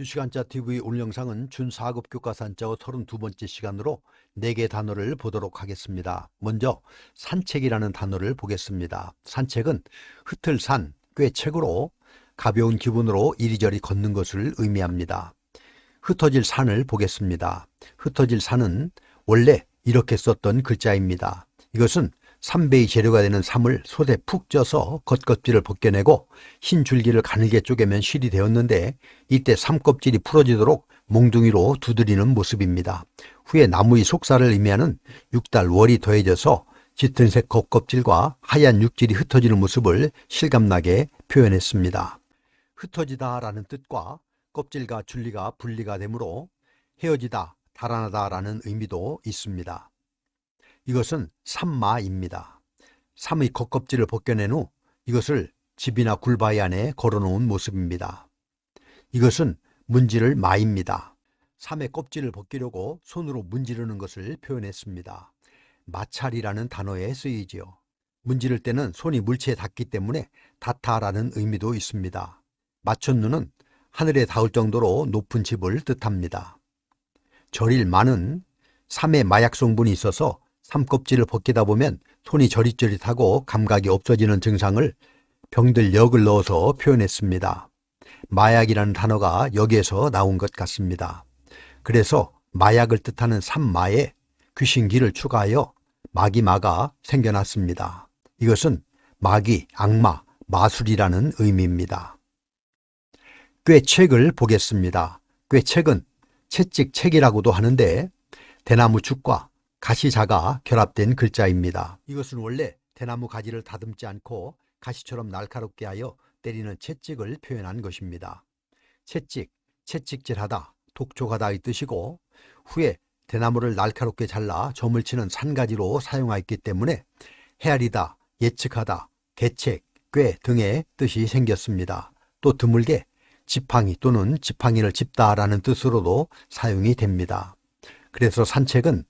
유시간자 TV 오늘 영상은 준 4급 교과산자어 32번째 시간으로 4개 단어를 보도록 하겠습니다. 먼저 산책이라는 단어를 보겠습니다. 산책은 흩을산, 꾀책으로 가벼운 기분으로 이리저리 걷는 것을 의미합니다. 흩어질 산을 보겠습니다. 흩어질 산은 원래 이렇게 썼던 글자입니다. 이것은 삼배의 재료가 되는 삼을 솥에 푹 쪄서 겉껍질을 벗겨내고 흰 줄기를 가늘게 쪼개면 실이 되었는데 이때 삼 껍질이 풀어지도록 몽둥이로 두드리는 모습입니다. 후에 나무의 속살을 의미하는 육달 월이 더해져서 짙은색 겉껍질과 하얀 육질이 흩어지는 모습을 실감나게 표현했습니다. 흩어지다 라는 뜻과 껍질과 줄리가 분리가 되므로 헤어지다, 달아나다 라는 의미도 있습니다. 이것은 삼마입니다. 삼의 겉껍질을 벗겨낸 후 이것을 집이나 굴바위 안에 걸어놓은 모습입니다. 이것은 문지를 마입니다. 삼의 껍질을 벗기려고 손으로 문지르는 것을 표현했습니다. 마찰이라는 단어에 쓰이지요. 문지를 때는 손이 물체에 닿기 때문에 닿다라는 의미도 있습니다. 마천루는 하늘에 닿을 정도로 높은 집을 뜻합니다. 절일 마는 삼의 마약 성분이 있어서 삼껍질을 벗기다 보면 손이 저릿저릿하고 감각이 없어지는 증상을 병들 역을 넣어서 표현했습니다. 마약이라는 단어가 여기에서 나온 것 같습니다. 그래서 마약을 뜻하는 삼마에 귀신기를 추가하여 마기마가 생겨났습니다. 이것은 마귀, 악마, 마술이라는 의미입니다. 꾀책을 보겠습니다. 꾀책은 채찍책이라고도 하는데 대나무 축과 가시자가 결합된 글자입니다. 이것은 원래 대나무 가지를 다듬지 않고 가시처럼 날카롭게 하여 때리는 채찍을 표현한 것입니다. 채찍, 채찍질하다, 독촉하다의 뜻이고 후에 대나무를 날카롭게 잘라 점을 치는 산가지로 사용하였기 때문에 헤아리다, 예측하다, 계책, 꾀 등의 뜻이 생겼습니다. 또 드물게 지팡이 또는 지팡이를 짚다라는 뜻으로도 사용이 됩니다. 그래서 산책은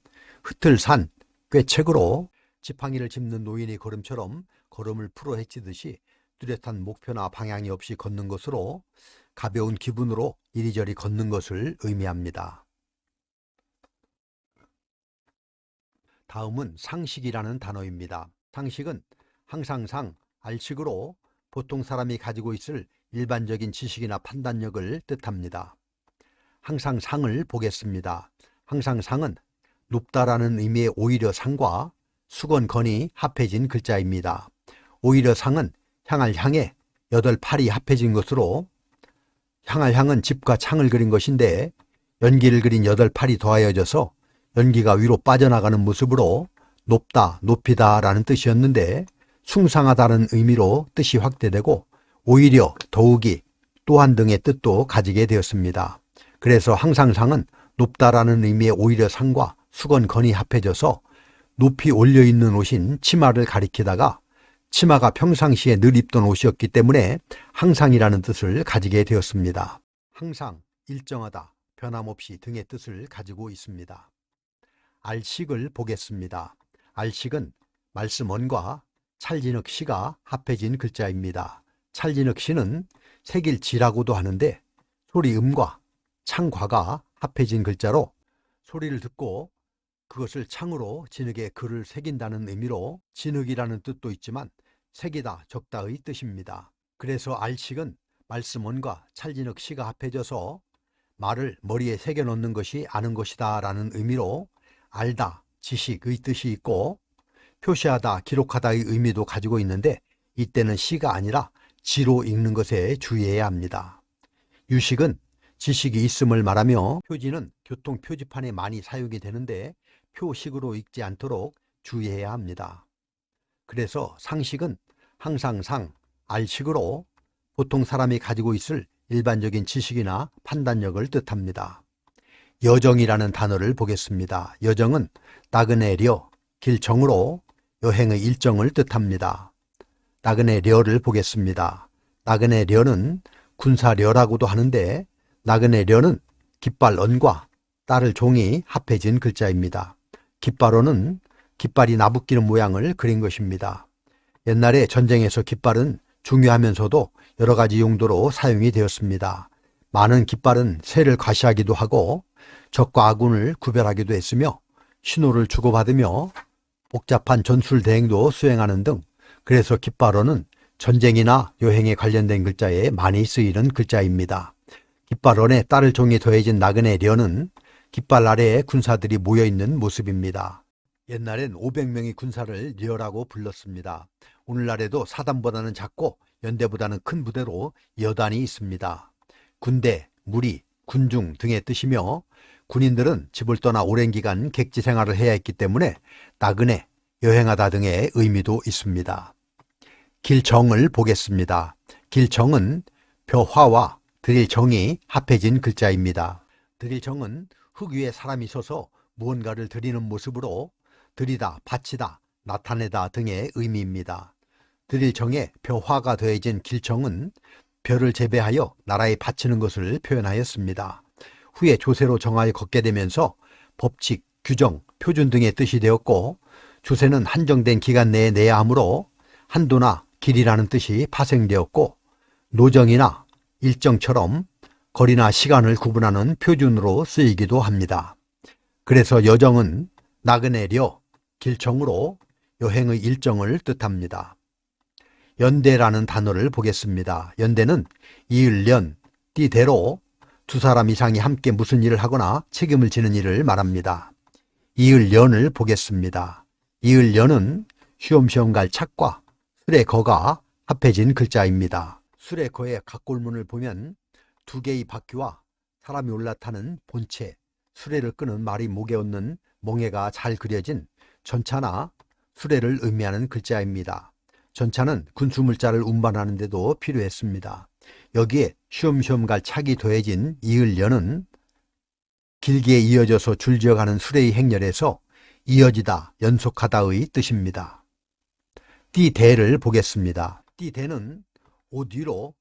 흩을산, 꾀책으로 지팡이를 짚는 노인의 걸음처럼 걸음을 풀어 헤치듯이 뚜렷한 목표나 방향이 없이 걷는 것으로 가벼운 기분으로 이리저리 걷는 것을 의미합니다. 다음은 상식이라는 단어입니다. 상식은 항상 상 알식으로 보통 사람이 가지고 있을 일반적인 지식이나 판단력을 뜻합니다. 항상 상을 보겠습니다. 항상 상은 높다라는 의미의 오히려 상과 수건건이 합해진 글자입니다. 오히려 상은 향을 향해 여덟 팔이 합해진 것으로 향을 향은 집과 창을 그린 것인데 연기를 그린 여덟 팔이 더하여져서 연기가 위로 빠져나가는 모습으로 높다, 높이다 라는 뜻이었는데 숭상하다는 의미로 뜻이 확대되고 오히려 더욱이 또한 등의 뜻도 가지게 되었습니다. 그래서 항상상은 높다라는 의미의 오히려 상과 수건건이 합해져서 높이 올려있는 옷인 치마를 가리키다가 치마가 평상시에 늘 입던 옷이었기 때문에 항상이라는 뜻을 가지게 되었습니다. 항상, 일정하다, 변함없이 등의 뜻을 가지고 있습니다. 알식을 보겠습니다. 알식은 말씀원과 찰진흙 시가 합해진 글자입니다. 찰진흙 시는 색일지라고도 하는데 소리음과 창과가 합해진 글자로 소리를 듣고 그것을 창으로 진흙에 글을 새긴다는 의미로 진흙이라는 뜻도 있지만 새기다, 적다의 뜻입니다. 그래서 알식은 말씀원과 찰진흙 시가 합해져서 말을 머리에 새겨 놓는 것이 아는 것이다 라는 의미로 알다, 지식의 뜻이 있고 표시하다, 기록하다의 의미도 가지고 있는데 이때는 시가 아니라 지로 읽는 것에 주의해야 합니다. 유식은 지식이 있음을 말하며 표지는 교통 표지판에 많이 사용이 되는데 표식으로 읽지 않도록 주의해야 합니다. 그래서 상식은 항상 상, 알식으로 보통 사람이 가지고 있을 일반적인 지식이나 판단력을 뜻합니다. 여정이라는 단어를 보겠습니다. 여정은 나그네려, 길정으로 여행의 일정을 뜻합니다. 나그네려를 보겠습니다. 나그네려는 군사려라고도 하는데 나그네 려는 깃발 언과 딸을 종이 합해진 글자입니다. 깃발언은 깃발이 나부끼는 모양을 그린 것입니다. 옛날에 전쟁에서 깃발은 중요하면서도 여러 가지 용도로 사용이 되었습니다. 많은 깃발은 새를 과시하기도 하고 적과 아군을 구별하기도 했으며 신호를 주고받으며 복잡한 전술 대행도 수행하는 등 그래서 깃발원은 전쟁이나 여행에 관련된 글자에 많이 쓰이는 글자입니다. 깃발 원에 딸을 종이 더해진 나그네 려는 깃발 아래에 군사들이 모여 있는 모습입니다. 옛날엔 500명의 군사를 려라고 불렀습니다. 오늘날에도 사단보다는 작고 연대보다는 큰 부대로 여단이 있습니다. 군대, 무리, 군중 등의 뜻이며 군인들은 집을 떠나 오랜 기간 객지 생활을 해야 했기 때문에 나그네, 여행하다 등의 의미도 있습니다. 길정을 보겠습니다. 길정은 벼화와 드릴 정이 합해진 글자입니다. 드릴 정은 흙 위에 사람이 서서 무언가를 드리는 모습으로 드리다, 바치다, 나타내다 등의 의미입니다. 드릴 정에 벼화가 더해진 길정은 벼를 재배하여 나라에 바치는 것을 표현하였습니다. 후에 조세로 정하여 걷게 되면서 법칙, 규정, 표준 등의 뜻이 되었고 조세는 한정된 기간 내에 내야 하므로 한도나 길이라는 뜻이 파생되었고 노정이나 일정처럼 거리나 시간을 구분하는 표준으로 쓰이기도 합니다. 그래서 여정은 나그네려 길정으로 여행의 일정을 뜻합니다. 연대라는 단어를 보겠습니다. 연대는 이을년, 띠대로 두 사람 이상이 함께 무슨 일을 하거나 책임을 지는 일을 말합니다. 이을년을 보겠습니다. 이을년은 쉬엄쉬엄 갈 착과 술의 거가 합해진 글자입니다. 거의 각골문을 보면 두 개의 바퀴와 사람이 올라타는 본체, 수레를 끄는 말이 목에 얻는 멍해가 잘 그려진 전차나 수레를 의미하는 글자입니다. 전차는 군수물자를 운반하는 데도 필요했습니다. 여기에 쉬엄쉬엄 갈 착이 더해진 이을년은 길게 이어져서 줄지어가는 수레의 행렬에서 이어지다, 연속하다의 뜻입니다. 띠대를 보겠습니다. 띠대는 옷 위로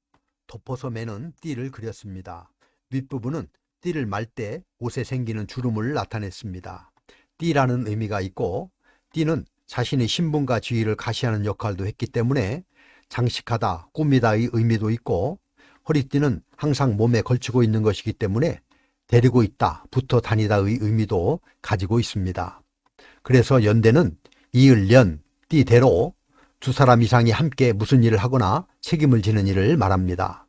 덮어서 매는 띠를 그렸습니다. 윗부분은 띠를 말 때 옷에 생기는 주름을 나타냈습니다. 띠라는 의미가 있고 띠는 자신의 신분과 지위를 가시하는 역할도 했기 때문에 장식하다, 꾸미다의 의미도 있고 허리띠는 항상 몸에 걸치고 있는 것이기 때문에 데리고 있다, 붙어 다니다의 의미도 가지고 있습니다. 그래서 연대는 이을연, 띠대로 두 사람 이상이 함께 무슨 일을 하거나 책임을 지는 일을 말합니다.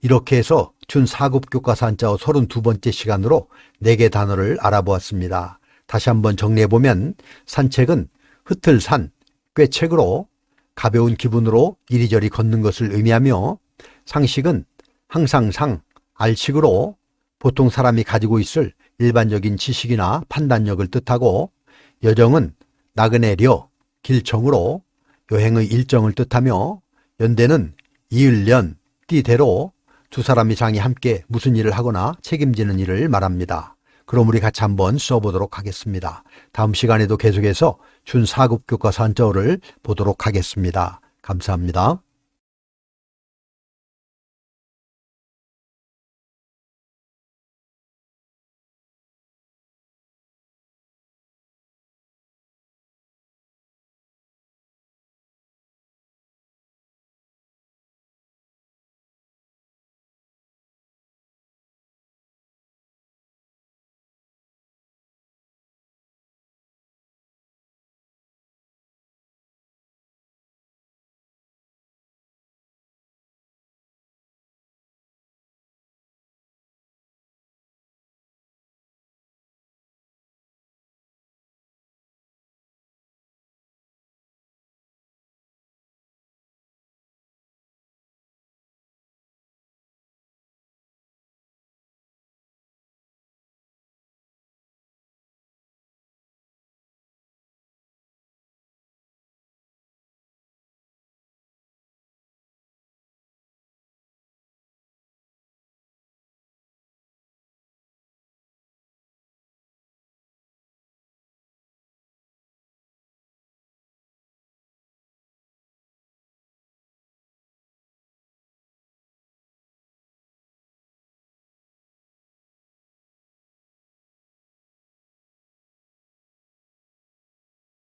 이렇게 해서 준 4급 교과서 한자어 32번째 시간으로 4개 단어를 알아보았습니다. 다시 한번 정리해보면 산책은 흩을 산, 꿰책으로 가벼운 기분으로 이리저리 걷는 것을 의미하며 상식은 항상 상, 알식으로 보통 사람이 가지고 있을 일반적인 지식이나 판단력을 뜻하고 여정은 나그네려, 길정으로 여행의 일정을 뜻하며 연대는 이을년, 띠대로 두 사람 이상이 함께 무슨 일을 하거나 책임지는 일을 말합니다. 그럼 우리 같이 한번 써보도록 하겠습니다. 다음 시간에도 계속해서 준 4급 교과서 한자어를 보도록 하겠습니다. 감사합니다.